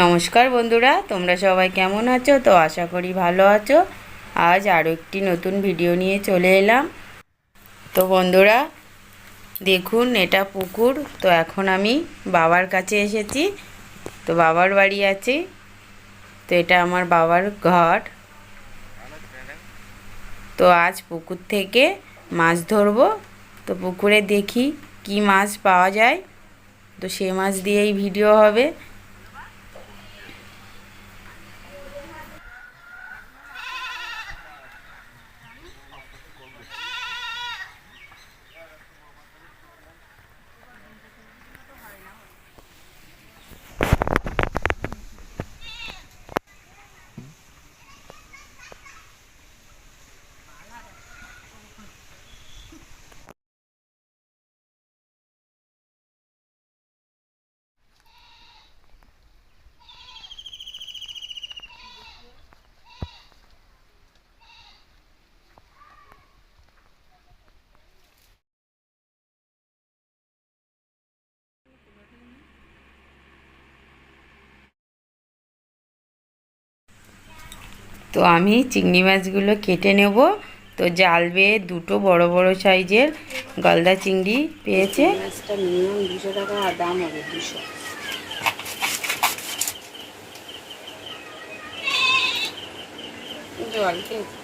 নমস্কার বন্ধুরা, তোমরা সবাই কেমন আছো? তো আশা করি ভালো আছো। আজ আরও একটি নতুন ভিডিও নিয়ে চলে এলাম। তো বন্ধুরা, দেখুন, এটা পুকুর। তো এখন আমি বাবার কাছে এসেছি। তো বাবার বাড়ি আছে। তো এটা আমার বাবার ঘর। তো আজ পুকুর থেকে মাছ ধরবো। তো পুকুরে দেখি কি মাছ পাওয়া যায়। তো সে মাছ দিয়েই ভিডিও হবে। তো আমি চিংড়ি মাছগুলো কেটে নেব। তো জাল বেয়ে দুটো বড় বড় সাইজের গলদা চিংড়ি পেয়েছে। মিনিমাম দুশো টাকা দাম হবে দুশো। জল খেয়েছি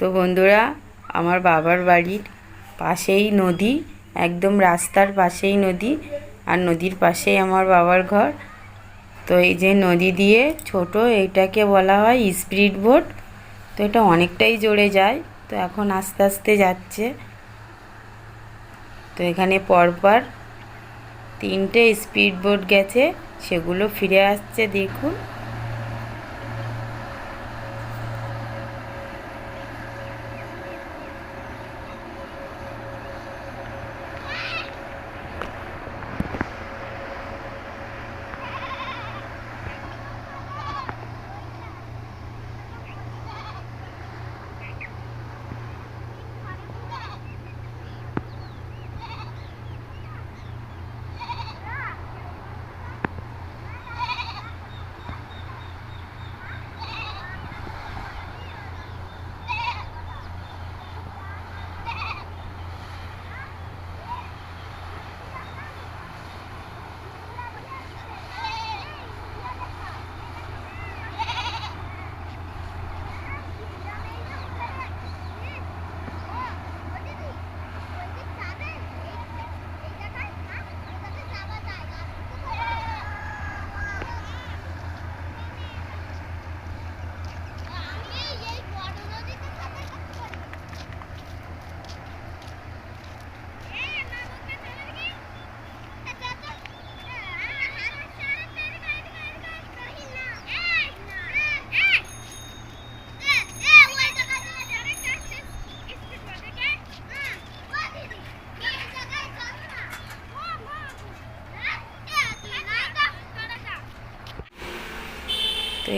তো বন্ধুরা, আমার বাবার বাড়ির পাশেই নদী, একদম রাস্তার পাশেই নদী আর নদীর পাশেই আমার বাবার ঘর। তো এই যে নদী দিয়ে ছোট, এইটাকে বলা হয় স্পিড বোট। তো এটা অনেকটাই জোরে যায়, তো এখন আস্তে আস্তে যাচ্ছে। তো এখানে পরপর তিনটে স্পিড বোট গেছে, সেগুলো ফিরে আসছে, দেখুন।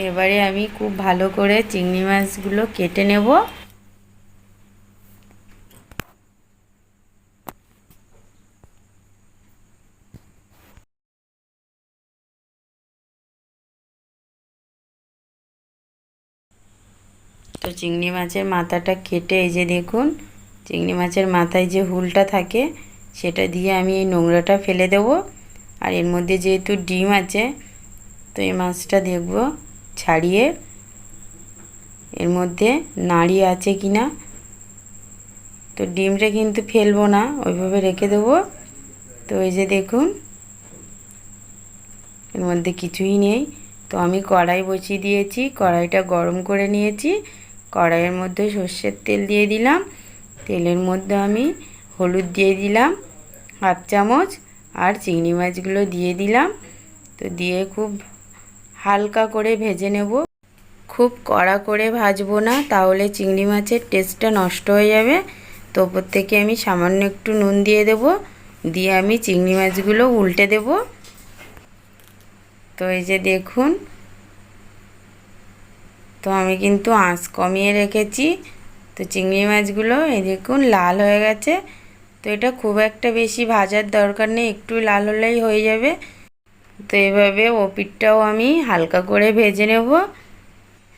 এবারে আমি খুব ভালো করে চিংড়ি মাছগুলো কেটে নেব। তো চিংড়ি মাছের মাথাটা কেটে এই যে দেখুন, চিংড়ি মাছের মাথায় যে হুলটা থাকে, সেটা দিয়ে আমি এই নোংরাটা ফেলে দেব। আর এর মধ্যে যেহেতু ডিম আছে, তো এই মাছটা দেখব। ছাড়িয়ে এর মধ্যে নাড়ি আছে কি না তো ডিমটা কিন্তু ফেলব না, ওইভাবে রেখে দেবো। তো এই যে দেখুন, এর মধ্যে কিছুই নেই। তো আমি কড়াই বসিয়ে দিয়েছি, কড়াইটা গরম করে নিয়েছি। কড়াইয়ের মধ্যে সর্ষের তেল দিয়ে দিলাম। তেলের মধ্যে আমি হলুদ দিয়ে দিলাম, হাফ চামচ, আর চিংড়ি মাছগুলো দিয়ে দিলাম। তো দিয়ে খুব হালকা করে ভেজে নেব। খুব কড়া করে ভাজবো না, তাহলে চিংড়ি মাছের টেস্টটা নষ্ট হয়ে যাবে। তো ওপর থেকে আমি সামান্য একটু নুন দিয়ে দেব, দিয়ে আমি চিংড়ি মাছগুলো উল্টে দেব। তো এই যে দেখুন, তো আমি কিন্তু আঁচ কমিয়ে রেখেছি। তো চিংড়ি মাছগুলো এই দেখুন লাল হয়ে গেছে। তো এটা খুব একটা বেশি ভাজার দরকার নেই, একটু লাল হলেই হয়ে যাবে। তো এভাবে ওপিটটাও আমি হালকা করে ভেজে নেব।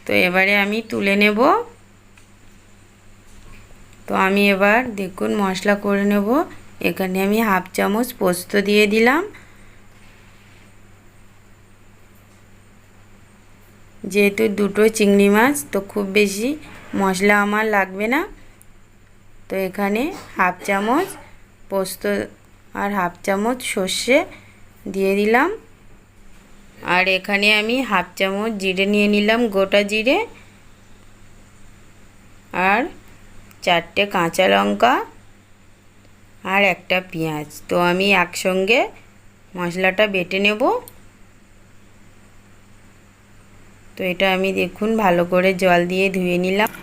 তো এবারে আমি তুলে নেব। তো আমি এবার দেখুন মশলা করে নেব। এখানে আমি হাফ চামচ পোস্ত দিয়ে দিলাম। যেহেতু দুটো চিংড়ি মাছ, তো খুব বেশি মশলা আমার লাগবে না। তো এখানে হাফ চামচ পোস্ত আর হাফ চামচ সর্ষে দিয়ে দিলাম। আর এখানে আমি হাফ চামচ জিরে নিয়ে নিলাম, গোটা জিরে। আর চারটে কাঁচা লঙ্কা আর একটা পেঁয়াজ। তো আমি একসঙ্গে মশলাটা বেটে নেব। তো এটা আমি দেখুন ভালো করে জল দিয়ে ধুয়ে নিলাম।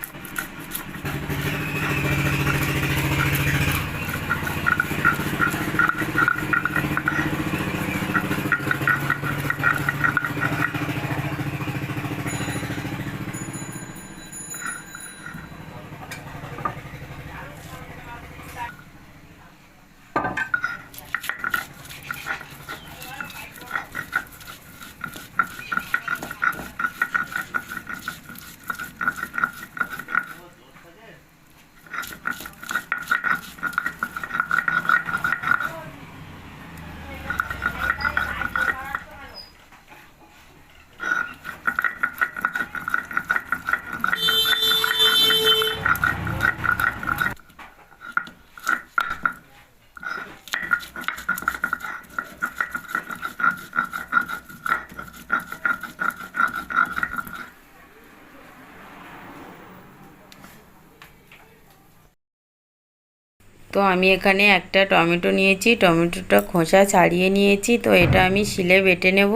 আমি এখানে একটা টমেটো নিয়েছি, টমেটোটা খোসা ছাড়িয়ে নিয়েছি, তো এটা আমি শিলে বেটে নেব।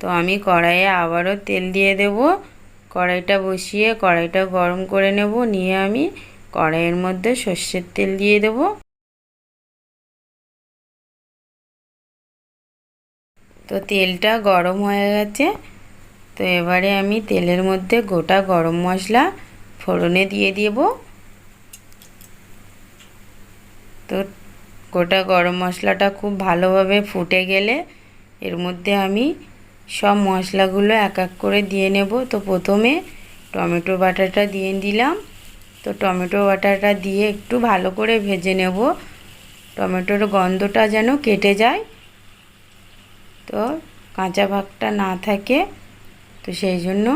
তো আমি কড়াইয়ে আবারও তেল দিয়ে দেব। কড়াইটা বসিয়ে কড়াইটা গরম করে নেব, নিয়ে আমি কড়াইয়ের মধ্যে সর্ষের তেল দিয়ে দেব। তো তেলটা গরম হয়ে গেছে। তো এবারে আমি তেলের মধ্যে গোটা গরম মশলা ফোড়নে দিয়ে দেবো। তো গোটা গরম মশলাটা খুব ভালোভাবে ফুটে গেলে এর মধ্যে আমি সব মশলাগুলো এক এক করে দিয়ে নেব। তো প্রথমে টমেটো বাটাটা দিয়ে দিলাম। তো টমেটো বাটাটা দিয়ে একটু ভালো করে ভেজে নেব। টমেটোর গন্ধটা যেন কেটে যায়। তো কাঁচা ভাগটা না থাকে। তো সেই জন্য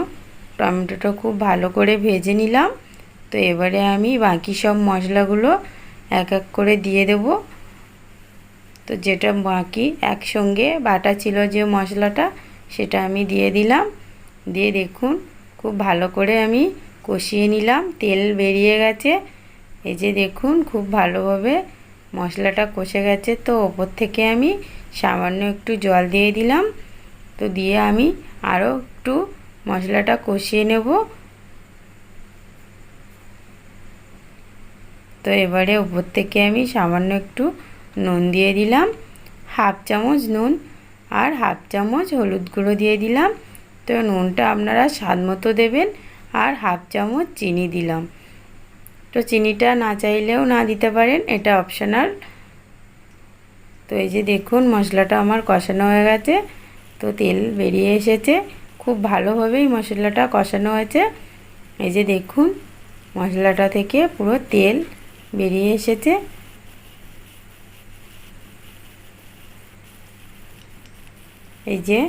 টমেটোটা খুব ভালো করে ভেজে নিলাম। তো এবারে আমি বাকি সব মশলাগুলো এক এক করে দিয়ে দেব। তো যেটা বাকি একসঙ্গে বাটা ছিল যে মশলাটা, সেটা আমি দিয়ে দিলাম। দিয়ে দেখুন, খুব ভালো করে আমি কষিয়ে নিলাম। তেল বেরিয়ে গেছে। এই যে দেখুন, খুব ভালোভাবে মশলাটা কষে গেছে। তো ওপর থেকে আমি সামান্য একটু জল দিয়ে দিলাম। তো দিয়ে আমি আরও একটু মশলাটা কষিয়ে নেব। তো এবারে উপর থেকে আমি সামান্য একটু নুন দিয়ে দিলাম। হাফ চামচ নুন আর হাফ চামচ হলুদ গুঁড়ো দিয়ে দিলাম। তো নুনটা আপনারা স্বাদ মতো দেবেন আর হাফ চামচ চিনি দিলাম। তো চিনিটা না চাইলেও না দিতে পারেন, এটা অপশনাল। তো এই যে দেখুন, মশলাটা আমার কষানো হয়ে গেছে। তো তেল বেরিয়ে এসেছে। খুব ভালোভাবেই মশলাটা কষানো হয়েছে। এই যে দেখুন, মশলাটা থেকে পুরো তেল বেরিয়ে এসেছে। এই যে।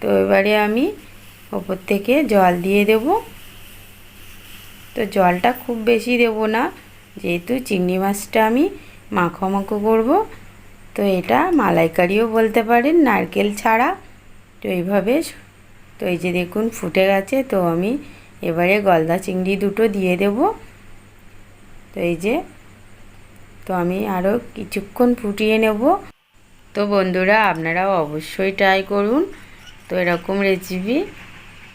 তো এবারে আমি ওপর থেকে জল দিয়ে দেব। তো জলটা খুব বেশি দেব না, যেহেতু চিংড়ি মাছটা আমি মাখো মাখো করব। তো এটা মালাইকারিও বলতে পারেন, নারকেল ছাড়া। তো এইভাবে তো এই যে দেখুন, ফুটে গেছে, তো আমি এবারে গলদা চিংড়ি দুটো দিয়ে দেব। তো এই যে, তো আমি আরও কিছুক্ষণ ফুটিয়ে নেব। তো বন্ধুরা, আপনারাও অবশ্যই ট্রাই করুন। তো এরকম রেসিপি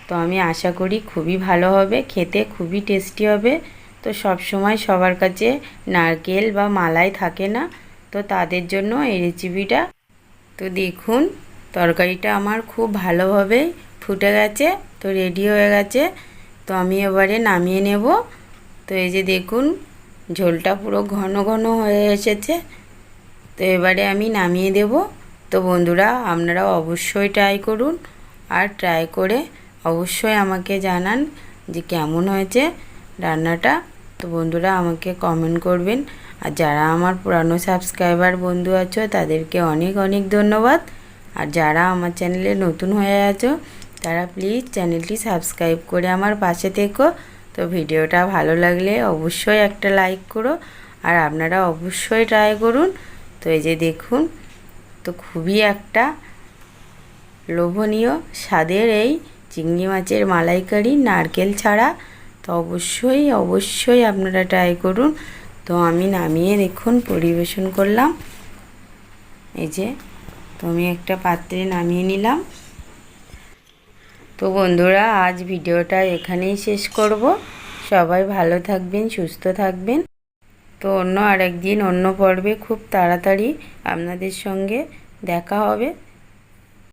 তো আমি আশা করি খুবই ভালো হবে, খেতে খুবই টেস্টি হবে। তো সব সময় সবার কাছে নারকেল বা মালাই থাকে না, তো তাদের জন্য এই রেসিপিটা তো দেখুন, তরকারিটা আমার খুব ভালোভাবে ফুটে গেছে, তো রেডি হয়ে গেছে। তো আমি এবারে নামিয়ে নেব। তো এই যে দেখুন, ঝোলটা পুরো ঘন ঘন হয়ে এসেছে। তো এবারে আমি নামিয়ে দেব। তো বন্ধুরা, আপনারাও অবশ্যই ট্রাই করুন আর ট্রাই করে অবশ্যই আমাকে জানান যে কেমন হয়েছে রান্নাটা। তো বন্ধুরা, আমাকে কমেন্ট করবেন। আর যারা আমার পুরানো সাবস্ক্রাইবার বন্ধু আছো, তাদেরকে অনেক অনেক ধন্যবাদ। আর যারা আমার চ্যানেলে নতুন হয়ে আছো তারা প্লিজ চ্যানেলটি সাবস্ক্রাইব করে আমার পাশে থেকো। তো ভিডিওটা ভালো লাগলে অবশ্যই একটা লাইক করো আর আপনারা অবশ্যই ট্রাই করুন। তো এই যে দেখুন, তো খুবই একটা লোভনীয় স্বাদের এই চিংড়ি মাছের মালাইকারি নারকেল ছাড়া। তো অবশ্যই অবশ্যই আপনারা ট্রাই করুন। তো আমি নামিয়ে দেখুন, পরিবেশন করলাম। এই যে, তো আমি একটা পাত্রে নামিয়ে নিলাম। তো বন্ধুরা, আজ ভিডিওটা এখানেই শেষ করব। সবাই ভালো থাকবেন, সুস্থ থাকবেন। তো অন্য আরেকদিন, অন্য পর্বে খুব তাড়াতাড়ি আপনাদের সঙ্গে দেখা হবে।